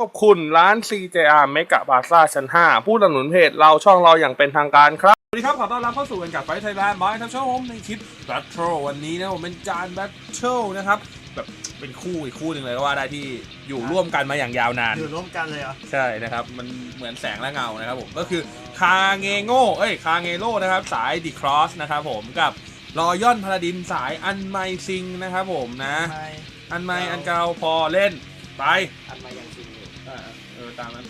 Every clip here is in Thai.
ขอบคุณร้าน CJR เมกะบาซ่าชั้น 5 ผู้สนับสนุนเพจเราช่องเราอย่างเป็นทางการครับ สวัสดีครับ ขอต้อนรับเข้าสู่กันกับไฟไทยแลนด์บายทัชโผมในคลิป Battle วันนี้นะผมเป็นจาน Battle นะครับ แบบเป็นคู่อีกคู่หนึ่งเลยก็ว่าได้ที่อยู่ร่วมกันมาอย่างยาวนาน อยู่ร่วมกันเลยเหรอ ใช่นะครับ มันเหมือนแสงและเงานะครับผม ก็คือคาเงโง่เอ้ยคาเงโร่นะครับ สายดีครอสนะครับผมกับรอยอนพาราดินสายอันไมซิงนะครับผมนะไม่อันไมอันเกาพอเล่นไปอันมายังจริง อยู่อ่าเออตามนั้น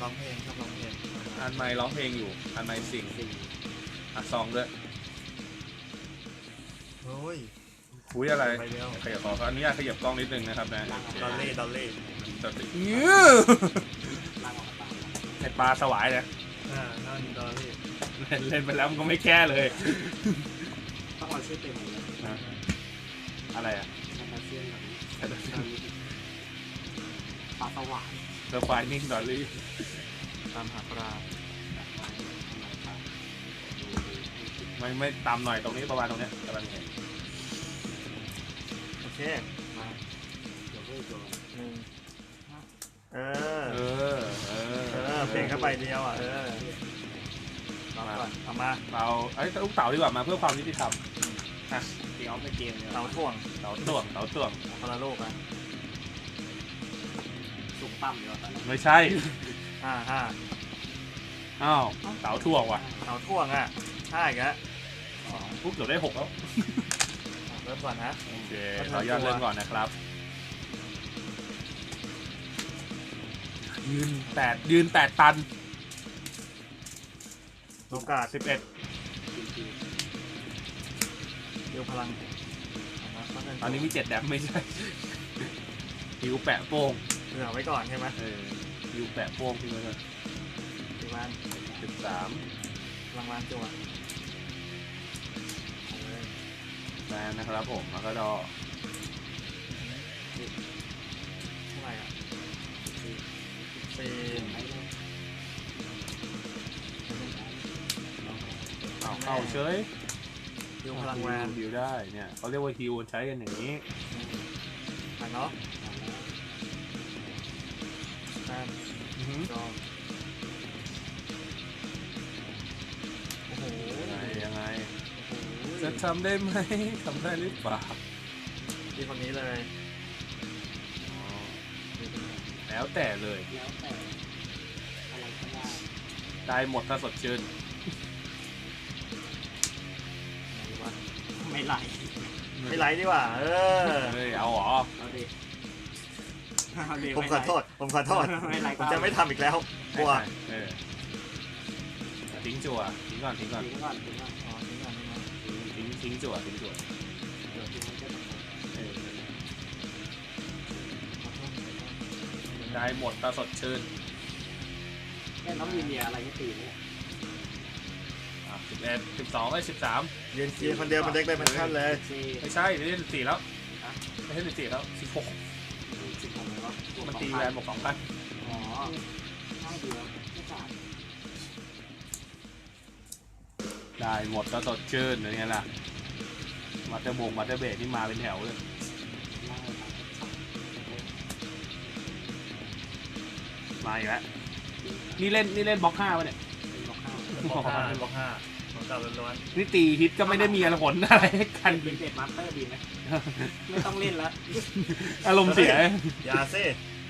ร้องเพลงครับร้องเพลงอันไมร้องเพลงอยู่อันไมซิงจริงอัดซองด้วยโอ้ยคุยอะไรไปเร็วขยับขออนุญาตขยับกล้องนิดนึงนะครับนะดอลเล่ดอลเล่จะติดยื้อล่างออกมาตามในปลาสวายนะอ่านั่นดอลเล่เล่นเล่นไปแล้วมันก็ไม่แก้เลยต้องเอาชื่อเต็มเลยนะอะไรอะแคทเซียนแบบนี้ ปลาสว่างเซอร์ไฟนิ่งดอลลี่ตามหาปลาไม่ไม่ตามหน่อยตรงนี้ประมาณตรงเนี้ยกำลังเห็นโอเคมาเดี๋ยวเพิ่งโดนหนึ่งเออ เออ เออเออ เพลงเข้าไปเดียวอะ เออลองก่อนเอามาเราไอ้ยลูกเต๋าดีกว่ามาเพื่อความยุติธรรมอะเดี๋ยวในเกมเนี่ยเตาท่วงเต๋าต่วงเต๋าต่วงคนละโลกอะ สูงต่ำเดี๋ยวตอนนั้นไม่ใช่ห้าห้าอ้าวเต๋าถ่วงว่ะเตาท่วงอะห้าอีกแล้วปุ๊บเดี๋ยวได้หกแล้วอะเริ่มก่อนนะ โอเคขออนุญาตเริ่มก่อนนะครับ ยืนแปดยืนแปดตันโอกาสสิบเอ็ดจริงเดียวพลังเามาตอนนี้มีเจ็ดแดมไม่ใช่ฮิวแปะโป้ง เหลือไว้ก่อนใช่ไหมเออฮิวแปะโป้งที่มันสิบวันสิบสามรางวัลจั่วเอาเลยแบนนะครับผมแล้วก็ดอเท่าไหร่อะสี่ๆไม่ได้เอาเข้าเฉยเดียวพลังแวนฮิวได้เนี่ยเขาเรียกว่าฮิวใช้กันอย่างนี้ผ่านเนาะ โอ้โหยังไงยังไงโอ้โหจะทำได้ไหมทำได้หรือเปล่าดีคนนี้เลยอ๋อแล้วแต่เลย แล้วแต่อะไรก็ได้ได้หมดถ้าสดชื่นไหนดีวะไม่ไหลไม่ไลค์ดีกว่า เออ เฮ้ยเอาเหรอ เอาดิเอาดิ ผมขอโทษ ผมขอโทษไม่ไหลผมจะไม่ทำอีกแล้วกลัวเออทิ้งจั่วทิ้งก่อนทิ้งก่อนทิ้งก่อนทิ้งก่อนอ๋อทิ้งก่อนทิ้งก่อนทิ้งทิ้งจั่วทิ้งจั่วเดี๋ยวทิ้งมันจะตกเออขอโทษได้หมดถ้าสดชื่นแค่น้องมีเมียอะไรก็ตีเนี่ยอะสิบเอ็ดสิบสองไอ้สิบสามยืนเคียร์คนเดียวมันเด็กเลยมันขั้นเลยสี่ไม่ใช่ไม่ใช่สิบสี่แล้วไม่ใช่สิบสี่แล้วสิบหก มันตีแวนบอกสองพันอ๋อห้าเดียวไม่ขาดได้หมดก็สดชื่นอย่างเงี้ยล่ะ มาเตอร์บงมาเตอร์เบรนี่มาเป็นแถวเลยมาอีกแล้วนี่เล่นนี่เล่นบล็อกห้าป่ะเนี่ยเป็นบอกห้าบล็อกห้าเป็นบล็อกห้าของเก่าล้วนนี่ตีฮิตก็ไม่ได้มีอะไรผลอะไรให้กันเป็นเด็ดมาสเตอร์ดีไหมไม่ต้องเล่นแล้ว อารมณ์เสียๆอย่าซิ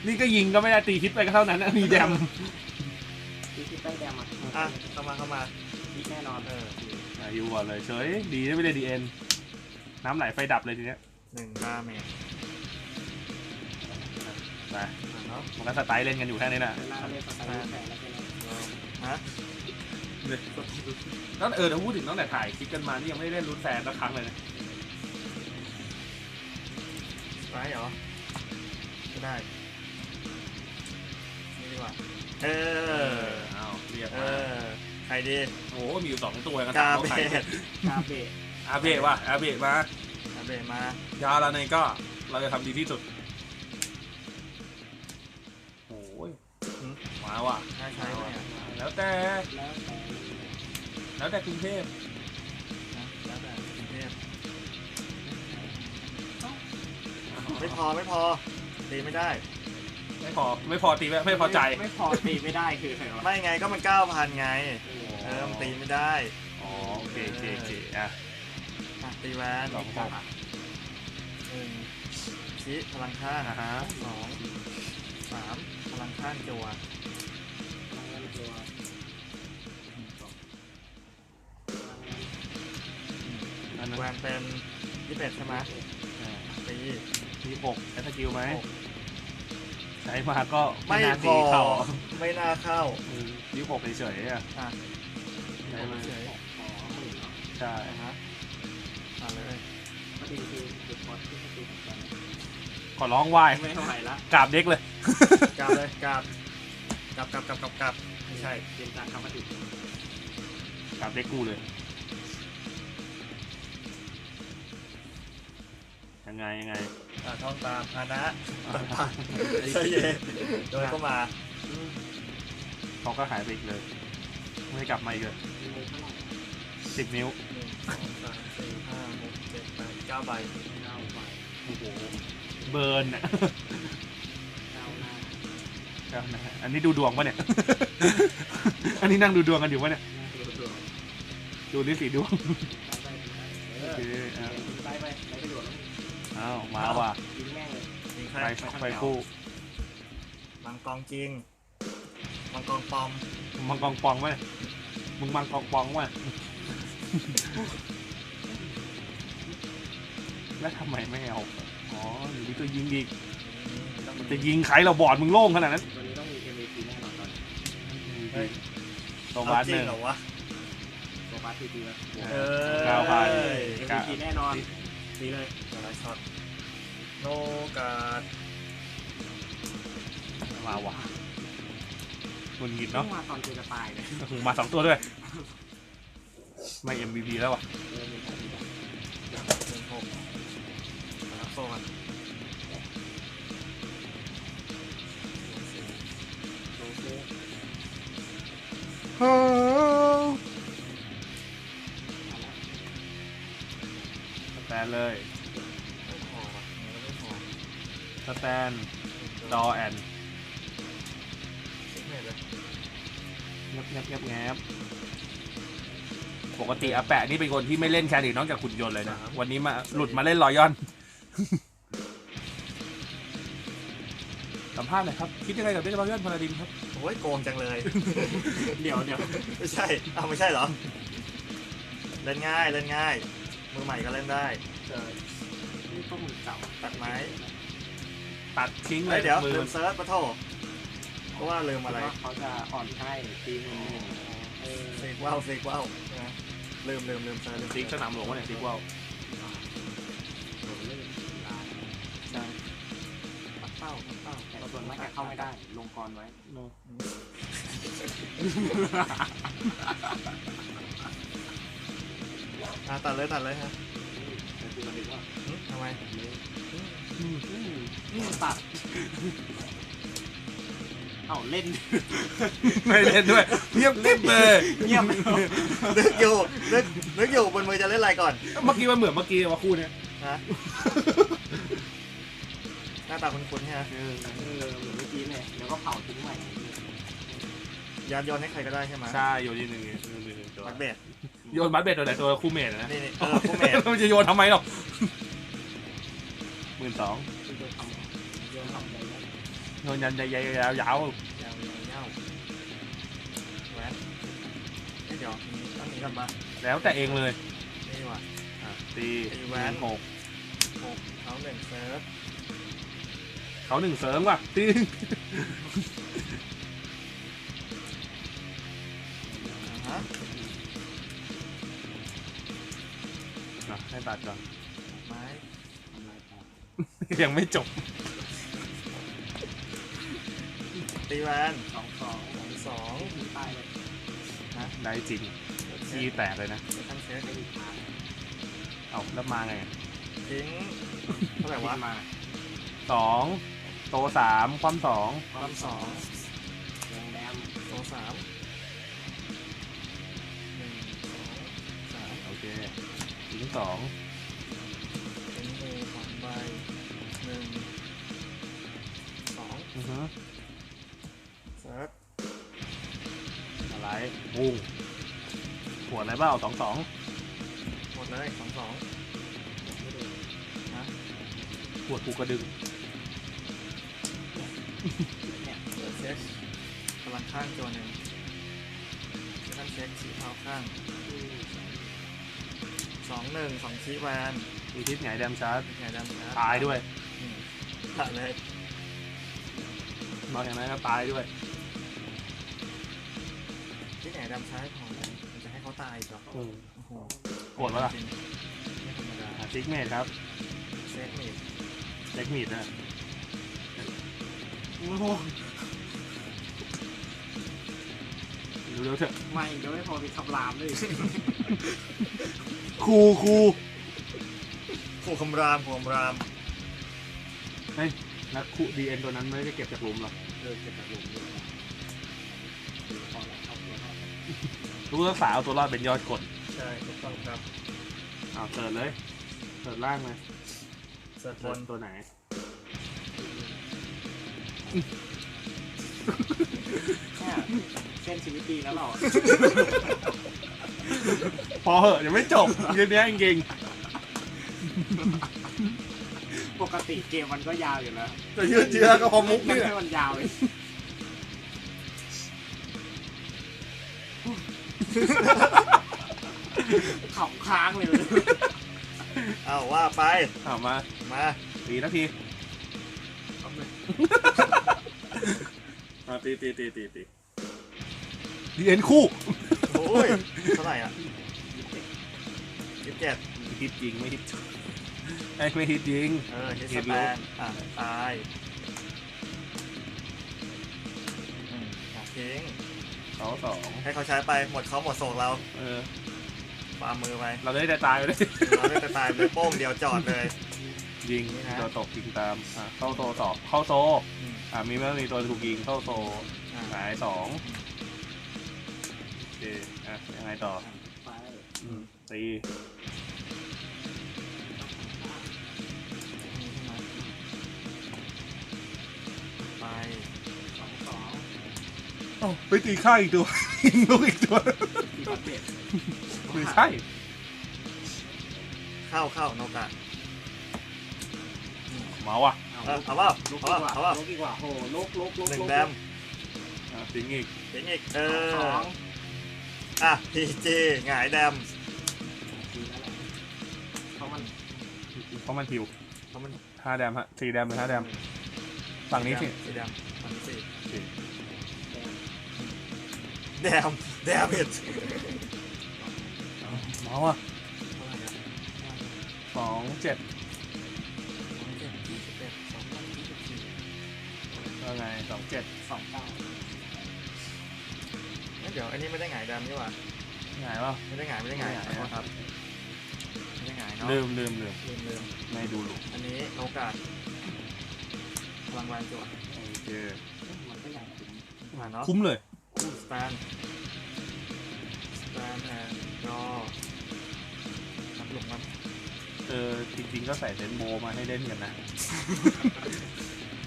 นี่ก็ยิงก็ไม่ได้ตีฮิตไปก็เท่านั้นนะมีแดมที่ที่ใต้แดงมาอะเข้ามาเข้ามาที่แน่นอนเอออายุก่อนเลยเฉยดีนะไม่ได้ดีเอ็นน้ำไหลไฟดับเลยทีเนี้ยหนึ่งดาเมจไปอะเนาะมันก็สไตล์เล่นกันอยู่แค่นี้นะเวลาเล่นสไตล์แต่แล้วเป็นฮะแล้วเออถ้าพูดถึงตั้งแต่ถ่ายคลิปกันมานี่ยังไม่ได้เล่นรุ่นแฟนสักครั้งเลยนะ ไรเหรอก็ได้นี่ดีกว่า เออ เอาเรียกเอมาอ ใครดีโอ้โหมีอยู่สองตัวกันกาสามเบตัวใครดกาเบะอาเบะว่ะอาเบะมากาเบดมายาลาในก็เราจะทำดีที่สุดโอ้ยมาว่ะใช่ใช่ไหมอะแล้วแต่แล้วแต่แล้วแต่กรุงเทพ ไม่พอไม่พอตีไม่ได้ ไม่พอไม่พอตีไม่ไม่พอใจไม่พอตีไม่ได้คืออะไรวะไม่ไงก็มันเก้าพันไงเออมันตีไม่ได้อ๋อโอเคโอเคโอเคอะอะตีแวนสองหกหนึ่งชี้พลังข้างอ่าฮะสองสามพลังข้างจัวอันนั้นแวนเป็นยี่สิบเอ็ดใช่ไหมอ่าตี ยี่หกใช้สกิลไหมใช้มาก็ไม่น่าพตีอเข่าไม่น่าเข้ายี่หกเฉยๆอะอะ ใช้มาเฉยใช่อะฮะมาเลยประเด็นคือจุดพอดที่ประตูของขอร้องไหว้ไม่ไหวละกราบเด็กเลย กลับเลยกลับกลับกลับกลับกลับกลับไม่ใช่เกมการทำมาถึงกราบเด็กกูเลย ยังไงยังไงอะท่องตามอานะอะใช่เย่โดยก็มาเขาก็หายไปอีกเลย ไม่กลับมาอีกเลยมีมือเท่าไหร่สิบนิ้วหนึ่งสองสามสี่ห้าหกเจ็ดแปดเก้าใบเก้าใบโอ้โหเบิร์นอะเก้าหน้าครับนะฮะอันนี้ดูดวงปะเนี่ย อันนี้นั่งดูดวงกันอยู่ปะเนี่ย ดูดูดูนี่สีดวง อ้าวมาว่ะยิงแม่งเลยยิงใครไปไปคู่มังกรจริง มังกรปลอม มังกรปองวะเนี่ยมึงมังกรปองวะแล้วทำไมไม่เอาอ๋ออยู่นี่ก็ยิงอีกต้องจะยิงใครเราบอดมึงโล่งขนาดนั้นวันนี้ต้องมี MVP แน่นอนตอนเฮ้ยตัวเอาบาสจริหงนึ่ง เหรอวะ ตัวบาสทีแล้วเออ เก้าพัน MVP แน่นอนดีเลยเดี๋ยวไลฟ์ ช็อตโนการดมาว่ะมึนหงิดต้อเนาะงมาตอนเจอจะตายเลยมาสองตัวด้วย ไม่ MVP แล้วว่ะหนึ่งหกรับโซ่กันโอเคสแตนเลย แตนดอแอนสิบเมตรเลยเงียบเงียบเงียบแงบปกติอาแปะนี่เป็นคนที่ไม่เล่นแครินอกจากขุนยนต์เลยนะ วันนี้มาหลุดมาเล่นรอยอน สัมภาษณ์หน่อยครับ คิดยังไงกับเล่นรอยอนพาราดินครับ โอ้ยโกงจังเลย เดี๋ยวเดี๋ยวไม่ใช่อ้าวไม่ใช่เหรอ เล่นง่ายเล่นง่าย มือใหม่ก็เล่นได้เจอนี่ก็มือเก่าตัดไม้ ตัดทิ้งเลเฮ้ยยเดี๋ยวมือลืมเซิร์ชปะโถเพราะว่าลืมอะไรว่าเขาจะอ่อนให้ตีหนึ่งหนึ่งเออเฟกว่าวเฟกว่าวใช่ไหมลืมลืมลืมเซิร์ชลืมซิกสเซิร์ชนามหลวงวะเนี่ยซิกว่าวโดนเล่นลาใช่ปักเป้าปักเป้าแต่ส่วนมากจะเข้าไม่ได้ ลงกรไว้อะตัดเลยตัดเลยฮะแต่คือมันดึกว่า หึทำไม นี่ตัด เอาเล่น ไม่เล่นด้วยเงียบกริบเลยเงียบนึกอยู่นึกนึกอยู่บนมือจะเล่นอะไรก่อนเมื่อกี้มันเหมือนเมื่อกี้ว่าคู่เนี้ยฮะหน้าตาคุ้นๆใช่ไหมเออเหมือนเมื่อกี้เลยแล้วก็เผาทิ้งใหม่ยานโยนให้ใครก็ได้ใช่ไหมใช่โยนทีหนึ่งตัวมักเบสโยนบัตเบ็ดตัวไหนตัวคู่เมทนะนี่เออคู่เมทมันจะโยนทำไมหรอก มื่นสองคือจะทำโยนทำอะไรได้โยนยันใหญ่ๆยาวๆยาวยาวยาวแหวนเอ้ยเดี๋ยวตั้งนี้กันมาแล้วแต่เองเลยนี่ดีกว่าอะตีตีแหวนหกหกเขาหนึ่งเซิร์ฟเขาหนึ่งเสริมว่ะตีอ่าฮะอะให้ตัดก่อน ยังไม่จบ ตีแวนสองสองสองสองมีป้ายเลยได้จริงขี้แตกเลยนะเดี๋ยวทำเช็คไม่มีทาเอาแล้วมาไงทิ้งเท่าไหร่วะมาสองโตสามความสองความสองแดงแดงโตสามหนึ่งสองสามโอเคทิ้งสอง อสองใบหนึ่งสองอือฮึเซิร์ฟอะไรปุ้งหัวอะไรเปล่าสองสองหมดเลยสองสองนะหัวปูกระดึงเปิดเช็คพลังข้างตัวหนึ่งท่านเช็คสีเท้าข้างสองหนึ่งสองชี้แวนมีทิศไหนแดมชาร์จไงดำนะตายด้วยอืมตัดเลย นอกจากนั้นก็ตายด้วยที่ไหนดำซ้ายของมันมันจะให้เขาตายอีกเหรออืม โอ้โหโหดปะล่ะจริงไม่ธรรมดาอะซิกเมดครับเช็คมีดเล็กมีดนะเร็วๆเถอะไม่เดี๋ยวไม่พอมีคำรามด้วย ครูครูขู่คำรามขู่คำรามเฮ้ย นักคุดีเอ็นตัวนั้นไม่ได้เก็บจากหลุมหรอเดินเก็บกระดูกด้วยพอแล้วเอาตัวรอดรู้รักษาเอาตัวรอดเป็นยอดกดใช่ถูกต้องครับอ้าวเปิดเลยเปิดล่างเลยเสิร์ฟบเปิดนตัวไหนแค่เส้นชีวิตดีแล้วเราอะพอเหอะยังไม่จบเรื่องนี้จริง ปกติเกมมันก็ยาวอยู่แล้วๆจะยืดเยื้อก็พอมุกมันนี่แหละ ให้มันยาวเลยขำค้างเลยเอาว่าไป เอามามาตีนาทีอะตีตีตีตีตีดีเอ็นคู่โอ้ยเท่าไหร่อะยี่สิบเจ็ดฮิตจริงไม่ฮิต ไอ้ไม่ฮิตจริง เออฮิตเห็สนแตรู้นอะตายอืมอะทิ้งเขาสองให้เขาใช้ไปหมดเขาหมดโศกเราเออฝ่ามือไปเราได้แต่ตายไปเลยเราได้แต่ตายเลยโป้งเดียวจอดเลย ยิงนี่นะ ตัวตกยิงตามอะเข้าโซสองเข้าโซอืมอะมีเมื่อมีตัวถูกยิงเข้าโซอะหายสองโอเคอะยังไงต่อไปอืมตี อ๋อไปตีข้างอีกตัวยิงลูกอีกตัวที่บัตเด็ดไม่ใช่เข้าเข้าโนกะเมาอะเออเอาเปล่าลุกเอาดีเปกล่าว่าเอาเปล่าลุกดีกว่าโอ้ลุกลุกลุกหนึ่งลุกแดมอะสิงอีกทิ้งอีกเอสอองอะพีจีหงายแดมดีแล้วแหละเพราะมันเพราะมันผิวเพราะมันห้าแดมฮะสี่แดมหรือห้าแดมฝั่งนี้สิสีแดมฝั่งนี้สิแดงแดมแดมอิดเมาอะเท่าไหร่อะสองเจ็ดสองเจ็ดยี่สิบเอ็ดสองพันยี่สิบสี่ว่าไงสองเจ็ดสองเก้าเอ้ยเดี๋ยวอันนี้ไม่ได้หงายแดมนี่หว่าไงวะไม่ได้หงายไม่ได้หงายไม่ขได้อหงายโทษครับไม่ได้หงายเนาะลืมลืมลืมลืมลืมไม่ดูหลุมอันนี้โอกาสพลังแรงจั่วโอเคมันก็อย่างถึงมาเนาะคุ้มเลย สแตนสแตนแอนด์รอนับหลุมมันเออจริงๆก็ใส่เซนโบมาให้เล่นกันนะ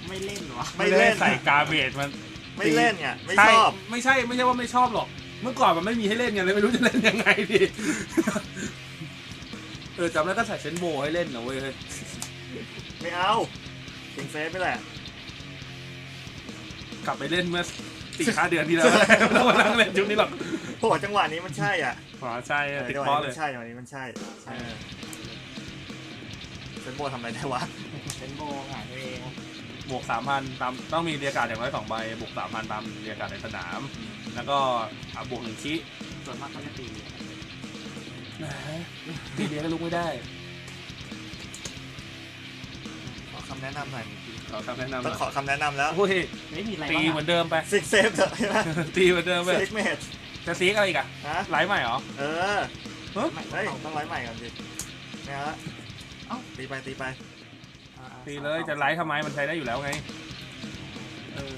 ไม่เล่นวะไม่เล่นด้ใส่กาเบจมัน ไม่เล่นไงไม่ใช่ชอบ ไม่ใช่ไม่ใช่ว่าไม่ชอบหรอก เมื่อก่อนมันไม่มีให้เล่นไงเลยไม่รู้จะเล่นยังไงดีเออจำได้ก็ใส่เซนโบให้เล่นนะเว้ยไม่เอาทิ้งเซฟไปแหละ กลับไปเล่นเมื่อ สี่ห้าเดือนที่แล้วไม่ต้องมานั่งเล่นยุคนี้หรอกโหจังหวะนี้มันใช่อะอ๋อใช่ติดจังหเพวะราะนี้เลมัย นใช่จังหวะนี้มันใช่เออเซนโบทำอะไรได้วะเป็นโบหงายตัวเองบวกสามพันตามต้องมีเรียกการ์ดอย่างน้อยสองใบ บวกสามพันตามเรียกการ์ดในสนาม แล้วก็อะบวกหนึ่งชี้ส่วนมากเขาจะตีแหมตีเรียกก็ลุกไม่ได้ ขอคำแนะนำหน่อย ขอคำแนะนำหต้อน่งอยขอคำแนะนำแล้วโอ้ยไม่มีอะไรตีบ้างเหมือะอนเดิมไป ฟิกเซฟเถอะใช่ไหมตีเหมือนเดิมไปฟิกเมทจะซีกอะไรอีกอะฮะไลฟ์ใหม่เหรอ เออเฮ้ยไม่เฮ้ยเอาต้องไลฟ์ใหม่ก่อนสิไม่เอาละเอ้า ตีไปตีไปอ่าตีเลยจะไลฟ์ทำไมมันใช้ได้อยู่แล้วไงเออ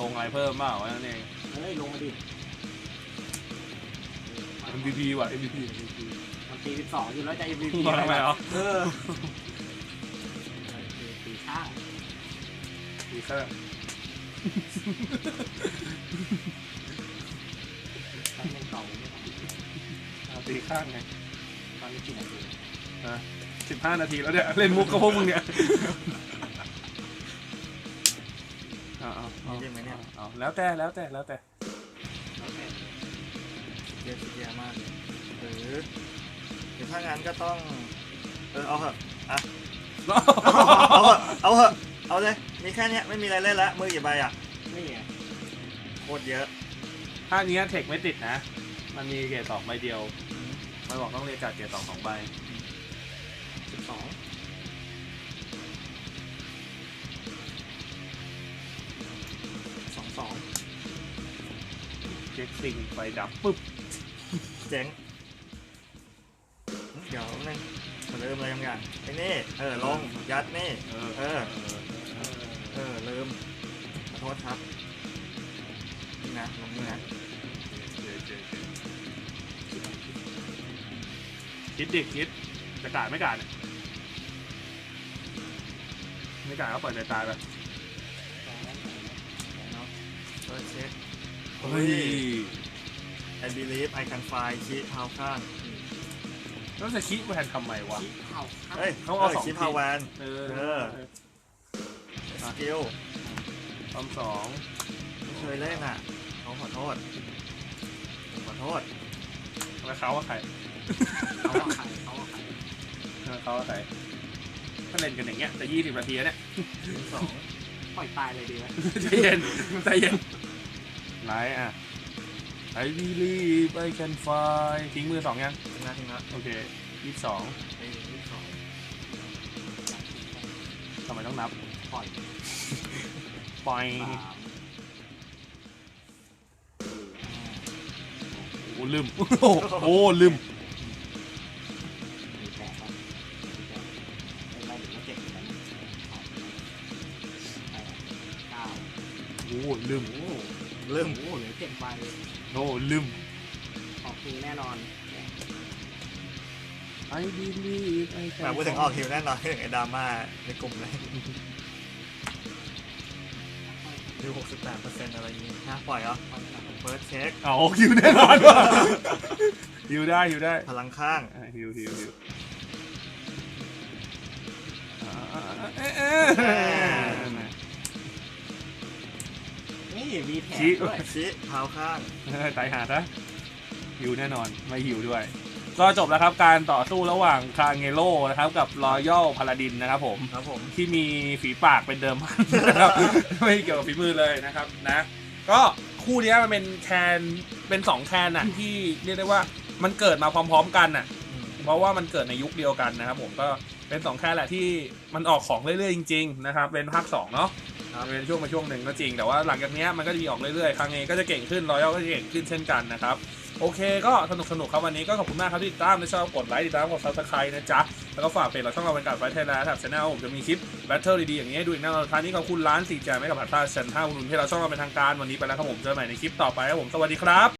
ลงอะไรเพิ่มเปล่าวะนั่นเอง เฮ้ยลงมาดิ MVP ว่ะ MVP มันตีสิบสองอยู่แล้วจะ MVP มาทำไมเหรอ เออ ตีตีข้างตีตีข้างตอนเล่นเก่าไม่ต้องเอาตีข้างไงตอนนี้กี่นาทีสิบห้านาทีแล้วเนี่ย เล่นมุกกับพวกมึงเนี่ยเอาเอาเอาจริงไหมเนี่ย เอาแล้วแต่แล้วแต่แล้วแต่แล้วแต่เยอะสิเยอะมากเลยหรือหรือถ้างั้นก็ต้อง เออเอาเหอะอะ เอาเหอะเอาเหอะ เอาเลย มีแค่เนี้ยไม่มีอะไรเล่นละมือกี่ใบอะนี่ไงโคตรเยอะ ถ้าเนี้ยเทคไม่ติดนะ มันมีเกรดสองใบเดียวมันบอกต้องเรียกการดเกรดสองสองใบสิบสองสองสองเช็คซิงไฟดับปุ๊บเจ๋งเดี๋ยวนึงมาลืมอะไรบางอย่างไอ้นี่ เออลงยัดนี่ เออเออเออลืมขอโทษครับนี่นะลงนี่นะคิดดิคิดจะกาดไม่กาดเนี่ยไม่กาดก็ปล่อยใจตายไปเนาะเออเช็คเฮ้ย I believe I can fly ชี้เท้าข้างแล้วจะคิดแวนทำไมวะเข่าครับเฮ้ยเขาเอาสอง ชี้เท้าแวน เออ เออ สกิลทำสองไม่เคยเล่นอะเขาขอโทษผมขอโทษแล้วเขาว่าใครเขาว่าใครเขาว่าใครเออเขาว่าใครถ้าเล่นกันอย่างเงี้ยจะยี่สิบนาทีแล้วเนี่ยชิ้นสองปล่อยตายเลยดีไหมใจเย็นใจเย็นไหนอะ I believe I can fly ทิ้งมือสองยังทิ้งนะทิ้งนะโอเคยี่สิบสองไอ้ที่สองทำไมต้องนับ ปล่อยปล่อยสามโอ้ลืม โอ้โหโอ้ลืมมีแปดครับมีแปดไม่ไม่ถึงว่าเจ็ดเหมือนกันแปดเก้าโอ้ลืมโอ้โหลืมโอ้โหเหลือเจ็ดใบโอ้ลืม ออกทีแน่นอน I believe I can แบบพูดถึงออกคิวแน่นอนไอ้ดราม่าในกลุ่มเลย ดู68เปอร์เซ็นต์อะไรอย่างงี้นะปล่อยเหรอเฟิร์สเช็คเอาฮิวแน่นอนว่ะฮิวได้ฮิวได้พลังข้างอะฮิวฮิวฮิวอ่าเอ๊ะเอ๊ะนี่มีแถมชี้ด้วยชี้เท้าข้างตายหาซะฮิวแน่นอนไม่ฮิวด้วย ก็จบแล้วครับการต่อสู้ระหว่างคาเงโ o นะครับกับรอยัลพาลาดินนะครับผมครับผม ที่มีฝีปากเป็นเดิมพันนะครับ ไม่เกี่ยวกับฝีมือเลยนะครับนะ ก็คู่เนี้ยมันเป็นแคนเป็นสองแคนน่ะที่เรียกได้ว่ามันเกิดมาพร้อม ๆ กันน่ะอืมเพราะว่ามันเกิดในยุคเดียวกันนะครับผมก็เป็นสองแค่แหละที่มันออกของเรื่อยๆจริงๆนะครับเป็นภาคสองเนาะเป็นช่วงมาช่วงหนึ่งก็จริง แต่ว่าหลังจากเนี้ยมันก็จะมีออกเรื่อยๆครั้งเองก็จะเก่งขึ้นรอยัลก็จะเก่งขึ้นเช่นกันนะครับ โอเคก็สนุกสนุกครับวันนี้ก็ขอบคุณมากครับที่ติดตามถ้าชอบกดไลค์ติดตามกดซับสไครต์นะจ๊ะ แล้วก็ฝากเพจเราช่องเราเป็นการไฟไทยแลนด์ครับช anel ผมจะมีคลิปแบทเทิลดีๆอย่างนี้ให้ดูอีกแน่นอนท้ายนี้ขอบคุณร้านสี่แจมให้กับผัดผ้าเซนห้าอุดหนุนให้เราช่องเราเป็นทางการวันนี้ไปแล้วครับผมเจอกันใหม่ในคลิปต่อไปครับผมสวัสดีครับ